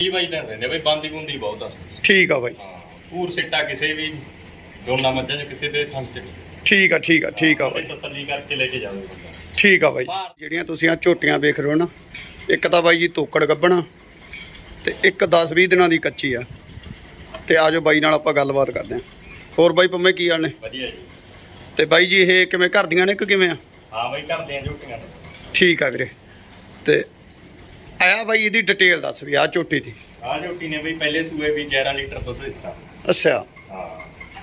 20 ਬਾਈ ਦਿਨ ਰਹਿੰਦੇ ਬਈ ਬੰਦੀ ਬੁੰਦੀ ਬਹੁਤ ਆ। ਠੀਕ ਆ ਬਾਈ। ਹਾਂ ਪੂਰ ਸਿੱਟਾ ਕਿਸੇ ਵੀ ਦੋਨਾਂ ਮੱਝਾਂ 'ਚ ਕਿਸੇ ਦੇ ਥਾਂ ਨਹੀਂ ਠੀਕ ਆ ਠੀਕ ਆ ਠੀਕ ਆ ਬਈ। ਤਸੱਲੀ ਕਰਕੇ ਲੈ ਕੇ ਜਾਵੇ ਬੰਦਾ। ਠੀਕ ਆ ਬਾਈ। ਜਿਹੜੀਆਂ ਤੁਸੀਂ ਆ ਝੋਟੀਆਂ ਵੇਖ ਰਹੇ ਹੋ ਨਾ ਇੱਕ ਤਾਂ ਬਾਈ ਜੀ ਤੋਕੜ ਗੱਬਣਾ ਤੇ ਇੱਕ 10 20 ਦਿਨਾਂ ਦੀ ਕੱਚੀ ਆ। ਤੇ ਆਜੋ ਬਾਈ ਨਾਲ ਆਪਾਂ ਗੱਲਬਾਤ ਕਰਦੇ ਹਾਂ। ਹੋਰ ਬਾਈ ਪੰਮੇ ਕੀ ਹਾਲ ਨੇ? ਵਧੀਆ ਜੀ। ਤੇ ਬਾਈ ਜੀ ਇਹ ਕਿਵੇਂ ਘਰ ਦੀਆਂ ਨੇ ਕਿ ਕਿਵੇਂ ਆ? ਹਾਂ ਬਈ ਆ ਝੋਟੀਆਂ ਠੀਕ ਆ ਵੀਰੇ। ਤੇ ਆਇਆ ਬਾਈ ਇਹਦੀ ਡਿਟੇਲ ਦੱਸ ਵੀ ਆ ਝੋਟੀ ਦੀ। ਆ ਝੋਟੀ ਨੇ ਬਈ ਪਹਿਲੇ ਸੂਏ ਵੀ 11 ਲੀਟਰ ਦੁੱਧ ਦਿੱਤਾ। ਅੱਛਾ। ਹਾਂ।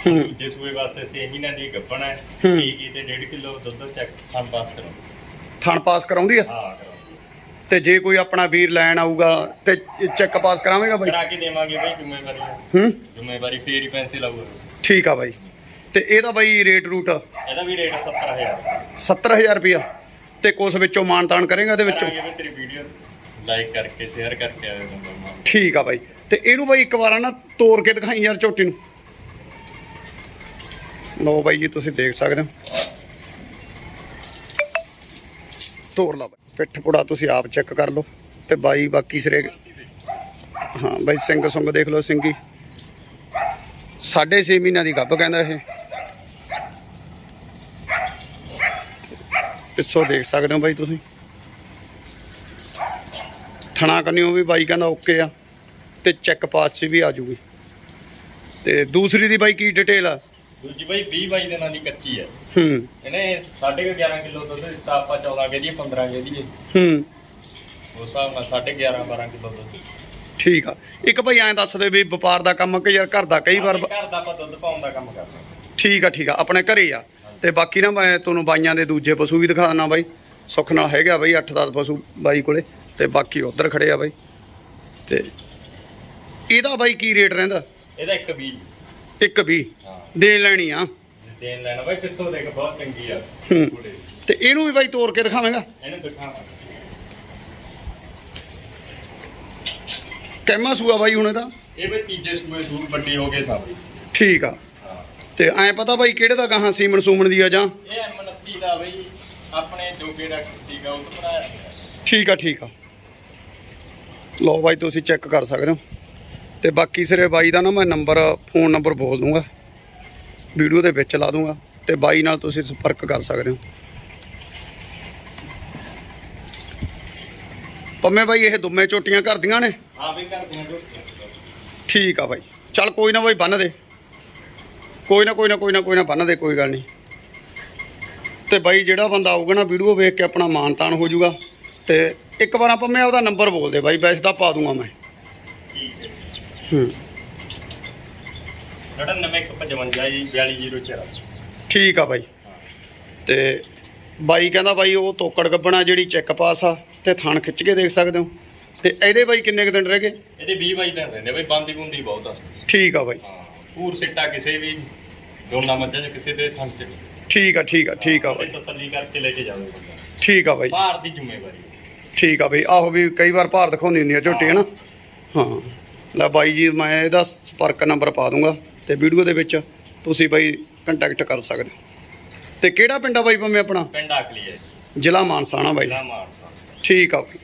ਦੂਜੇ ਸੂਏ ਵਾਸਤੇ 6 ਮਹੀਨਿਆਂ ਦੀ ਗੱਭਣ ਹੈ ਹੀ। ਤੇ 1.5 ਕਿਲੋ ਦੁੱਧ ਚੈੱਕ ਖਾਂ ਪਾਸ ਕਰੋ ਥਣ ਪਾਸ ਕਰਾਉਂਦੀ ਆ? ਹਾਂ ਕਰਾਉਂਗੇ ਤੇ ਜੇ ਕੋਈ ਆਪਣਾ ਵੀਰ ਲੈਣ ਆਊਗਾ ਤੇ ਚੈੱਕ ਪਾਸ ਕਰਾਵੇਂਗਾ ਬਾਈ? ਕਰਾ ਕੇ ਦੇਵਾਂਗੇ ਬਈ ਜ਼ਿੰਮੇਵਾਰੀ। ਹੂੰ। ਜ਼ਿੰਮੇਵਾਰੀ ਫੇਰ ਹੀ ਪੈਸੇ ਲਾਊਗਾ। ਠੀਕ ਆ ਬਾਈ। ਤੇ ਇਹਦਾ ਬਾਈ ਰੇਟ ਰੂਟ? ਇਹਦਾ ਵੀ ਰੇਟ 70000 70000 ਰੁਪਿਆ ਤੇ ਕੁਛ ਵਿੱਚੋਂ ਮਾਨ ਤਾਨ ਕਰੇਗਾ ਇਹਦੇ ਵਿੱਚੋਂ? ਕਰਾਂਗੇ ਬਈ ਤੇਰੀ ਵੀਡੀਓ ਲਾਈਕ ਕਰਕੇ ਸ਼ੇਅਰ ਕਰਕੇ ਆਵੇ ਨੰਬਰ ਮਾਰ। ਠੀਕ ਆ ਬਾਈ। ਤੇ ਇਹਨੂੰ ਬਾਈ ਇੱਕ ਵਾਰ ਨਾ ਤੋੜ ਕੇ ਦਿਖਾਈ ਯਾਰ ਝੋਟੀ ਨੂੰ। ਲਓ ਬਾਈ ਜੀ, ਤੁਸੀਂ ਦੇਖ ਸਕਦੇ ਹੋ। ਤੋੜ ਲਾ ਬਾਈ। ਪਿੱਠ ਪੁੜਾ ਤੁਸੀਂ ਆਪ ਚੈੱਕ ਕਰ ਲਓ ਤੇ ਬਾਈ ਬਾਕੀ ਸਿਰੇ ਹਾਂ ਬਾਈ, ਸਿੰਘ ਸੁੰਗ ਦੇਖ ਲਓ ਸਿੰਘੀ ਸਾਢੇ ਛੇ ਮਹੀਨਿਆਂ ਦੀ ਗੱਭ ਕਹਿੰਦਾ ਇਹ। ਪਿੱਛੋਂ ਦੇਖ ਸਕਦੇ ਹੋ ਬਾਈ ਤੁਸੀਂ। ਥਣਾ ਕੰਨਿਓ ਵੀ ਬਾਈ ਕਹਿੰਦਾ ਓਕੇ ਆ ਤੇ ਚੈੱਕ ਪਾਸ 'ਚ ਵੀ ਆ ਜੂਗੀ। ਤੇ ਦੂਸਰੀ ਦੀ ਬਾਈ ਕੀ ਡਿਟੇਲ ਆ? ਦੂਜੀ ਬਈ 20 22 ਦਿਨਾਂ ਦੀ ਕੱਚੀ ਹੈ ਹੂੰ। ਇਹਨੇ 11.5 ਕਿਲੋ ਦੁੱਧ ਦਿੱਤਾ ਆਪਾਂ 14 ਕੇ ਦੀ 15 ਕੇ ਦੀ ਹੂੰ। ਉਸ ਹਿਸਾਬ ਨਾਲ 11.5 12 ਕਿਲੋ ਦੁੱਧ। ਠੀਕ ਆ। ਇੱਕ ਭਾਈ ਐਂ ਦੱਸ ਦੇ ਵੀ ਵਪਾਰ ਦਾ ਕੰਮ ਕਿ ਯਾਰ ਘਰ ਦਾ ਕਈ ਵਾਰ ਘਰ ਦਾ ਆਪਾਂ ਦੁੱਧ ਪਾਉਣ ਦਾ ਕੰਮ ਕਰਦੇ ਠੀਕ ਆ ਠੀਕ ਆ। ਆਪਣੇ ਘਰੇ ਆ। ਤੇ ਬਾਕੀ ਨਾ ਮੈਂ ਤੁਹਾਨੂੰ ਬਾਈਆਂ ਦੇ ਦੂਜੇ ਪਸ਼ੂ ਵੀ ਦਿਖਾ ਬਾਈ। ਸੁੱਖ ਨਾਲ ਹੈਗਾ ਬਾਈ 8-10 ਪਸ਼ੂ ਬਾਈ ਕੋਲੇ। ਤੇ ਬਾਕੀ ਉਧਰ ਖੜੇ ਆ ਬਾਈ। ਤੇ ਇਹਦਾ ਬਾਈ ਕੀ ਰੇਟ ਰਹਿੰਦਾ? ਇਹਦਾ ਇੱਕ ਵੀ ਇੱਕ ਵੀ ਹਾਂ। ਦੇ ਲੈਣੀ ਆ। ਦੇਣ ਲੈਣਾ ਬਈ ਕਿੱਥੋਂ ਦੇਖ ਬਹੁਤ ਚੰਗੀ ਆ। ਕੁੜੇ ਤੇ ਇਹਨੂੰ ਵੀ ਬਾਈ ਤੋੜ ਕੇ ਦਿਖਾਵੇਂਗਾ। ਇਹਨੂੰ ਦਿਖਾਵਾਂ ਕਹਿਮਾ ਸੂਆ ਬਾਈ ਹੁਣ ਇਹਦਾ? ਇਹ ਵੀ ਤੀਜੇ ਸੂਏ ਸੂਰ ਵੱਡੀ ਹੋ ਗਏ ਸਭ। ਠੀਕ ਆ। ਤੇ ਐਂ ਪਤਾ ਬਾਈ ਕਿਹੜੇ ਦਾ ਗਾਹਾਂ ਸੀਮਨ ਸੂਮਨ ਦੀ ਆ ਜਾਂ? ਇਹ ਐਮਨਤੀ ਦਾ ਬਈ ਆਪਣੇ ਜੋਗੇ ਦਾ ਸੀਗਾ ਉਹ ਤੋਂ ਬਣਾਇਆ। ਠੀਕ ਆ ਠੀਕ ਆ। ਲਓ ਬਾਈ ਤੁਸੀਂ ਚੈੱਕ ਕਰ ਸਕਦੇ ਹੋ। ਤੇ ਬਾਕੀ ਸਿਰੇ ਬਾਈ ਦਾ ਨਾ ਮੈਂ ਨੰਬਰ ਫੋਨ ਨੰਬਰ ਬੋਲ ਦੂੰਗਾ। ਵੀਡੀਓ ਦੇ ਵਿੱਚ ਲਾ ਦੂੰਗਾ। ਤੇ ਬਾਈ ਨਾਲ ਤੁਸੀਂ ਸੰਪਰਕ ਕਰ ਸਕਦੇ ਹੋ। ਪੰਮੇ ਬਾਈ ਇਹ ਦੁੰਮੇ ਝੋਟੀਆਂ ਕਰਦੀਆਂ ਨੇ? ਹਾਂ ਵੀ ਕਰਦੇ ਹਾਂ ਝੋਟੀਆਂ ਠੀਕ ਆ ਬਾਈ। ਚੱਲ ਕੋਈ ਨਾ ਬਾਈ ਬੰਨ ਦੇ। ਕੋਈ ਨਾ ਕੋਈ ਨਾ ਕੋਈ ਨਾ ਕੋਈ ਨਾ ਬੰਨ ਦੇ ਕੋਈ ਗੱਲ ਨਹੀਂ। ਤੇ ਬਾਈ ਜਿਹੜਾ ਬੰਦਾ ਆਊਗਾ ਨਾ ਵੀਡੀਓ ਵੇਖ ਕੇ ਆਪਣਾ ਮਾਨ ਤਾਨ ਹੋ ਜਾਊਗਾ। ਤੇ ਇੱਕ ਵਾਰ ਆਪਾਂ ਮੈਂ ਉਹਦਾ ਨੰਬਰ ਬੋਲ ਦੇ ਬਾਈ ਵੈਸੇ ਤਾਂ ਪਾ ਦੂੰਗਾ ਮੈਂ। ਠੀਕ ਹੈ ਹੂੰ। 9955 ਜੀ 42084 ਠੀਕ ਆ ਬਾਈ। ਤੇ ਬਾਈ ਕਹਿੰਦਾ ਬਾਈ ਉਹ ਤੋਕੜ ਗੱਬਣਾ ਜਿਹੜੀ ਚੈੱਕ ਪਾਸ ਆ ਤੇ ਥਣ ਖਿੱਚ ਕੇ ਦੇਖ ਸਕਦੇ ਹੋ। ਤੇ ਇਹਦੇ ਬਾਈ ਕਿੰਨੇ ਕੁ ਦਿਨ ਰਹਿ ਗਏ? ਇਹਦੇ 20 ਬਾਈ ਦਿਨ ਰਹਿੰਦੇ ਬਈ ਬੰਦੀ ਬੁੰਦੀ ਬਹੁਤ ਆ। ਠੀਕ ਆ ਬਾਈ। ਹਾਂ ਪੂਰ ਸਿੱਟਾ ਕਿਸੇ ਵੀ ਦੋਨਾਂ ਮੱਝਾਂ 'ਚ ਕਿਸੇ ਦੇ ਥਾਂ 'ਚ। ਨਹੀਂ ਠੀਕ ਆ ਠੀਕ ਆ ਠੀਕ ਆ ਬਈ ਬਾਈ। ਤਸੱਲੀ ਕਰਕੇ ਲੈ ਕੇ ਜਾਵੇ ਬੰਦਾ। ਠੀਕ ਆ ਬਾਈ। ਭਾਰ ਦੀ ਜ਼ਿੰਮੇਵਾਰੀ। ਠੀਕ ਆ ਬਈ ਆਹੋ ਵੀ ਕਈ ਵਾਰ ਭਾਰ ਦਿਖਾਉਂਦੀ ਹੁੰਦੀ ਆ ਝੋਟੀ ਹੈ। ਨਾ ਹਾਂ। ਲੈ ਬਾਈ ਜੀ ਮੈਂ ਇਹਦਾ ਸੰਪਰਕ ਨੰਬਰ ਪਾ ਦੂੰਗਾ ਤੇ ਵੀਡੀਓ ਦੇ ਵਿੱਚ ਤੁਸੀਂ ਬਾਈ ਕੰਟੈਕਟ ਕਰ ਸਕਦੇ ਹੋ। ਤੇ ਕਿਹੜਾ ਪਿੰਡ ਆ ਬਾਈ ਪੰਮੇ ਆਪਣਾ? ਪਿੰਡ ਆਕਲੀ ਹੈ। ਜ਼ਿਲ੍ਹਾ ਮਾਨਸਾਣਾ ਬਾਈ? ਜ਼ਿਲ੍ਹਾ ਮਾਨਸਾ। ਠੀਕ ਆ ਬਾਈ।